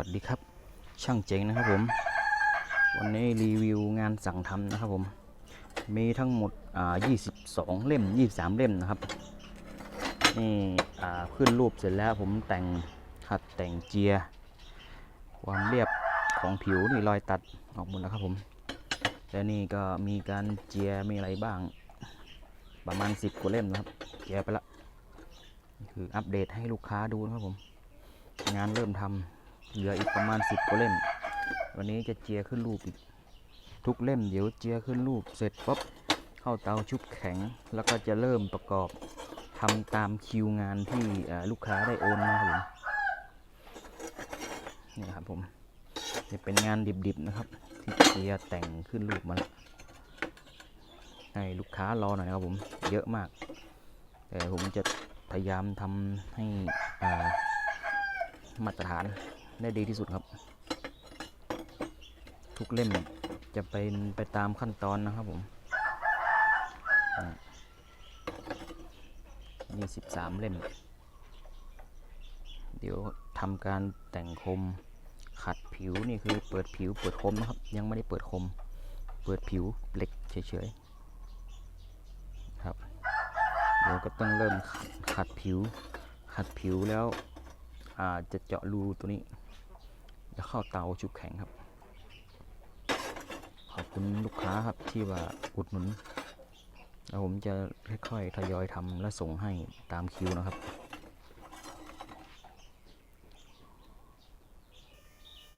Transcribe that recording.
วัสดีครับ ช่างเจ๋งนะครับผม วันนี้รีวิวงานสั่งทำนะครับผม มีทั้งหมดอ่า22 เล่ม 23 เล่มนะครับ นี่อ่าขึ้นรูปเสร็จแล้วผมแต่งขัดแต่งเจีย ความเรียบของผิวนี่รอยตัดออกหมดแล้วครับผม และนี่ก็มีการเจียมีอะไรบ้าง ประมาณ 10 กว่าเล่มนะครับ เจียไปละ คืออัปเดตให้ลูกค้าดูนะครับผม งานเริ่มทำ เหลืออีกประมาณ10กว่าเล่ม วันนี้จะเจียขึ้นรูปอีก ทุกเล่มเดี๋ยวเจียขึ้นรูปเสร็จปุ๊บเข้าเตาชุบแข็ง แล้วก็จะเริ่มประกอบทำตามคิวงานที่ลูกค้าได้โอนมาครับผมนี่ครับผมจะเป็นงานดิบๆนะครับ ที่เจียแต่งขึ้นรูปมาแล้วให้ลูกค้ารอหน่อยนะครับผมเยอะมาก แต่ผมจะพยายามทำให้มาตรฐาน ได้ดีที่สุดครับ ทุกเล่มจะเป็นไปตามขั้นตอนนะครับผมนี่สิบสามเล่ม เดี๋ยวทำการแต่งคมขัดผิวนี่คือเปิดผิวเปิดคมนะครับ ยังไม่ได้เปิดคม เปิดผิวเหล็กเฉยๆครับ เดี๋ยวก็ต้องเริ่มขัดขัดผิว ขัดผิวแล้วจะเจาะรูตัวนี้ จะเข้าเตาชุบแข็งครับ ขอบคุณลูกค้าครับที่ว่าอุดหนุนแล้วผมจะค่อยๆทยอยทำและส่งให้ตามคิวนะครับ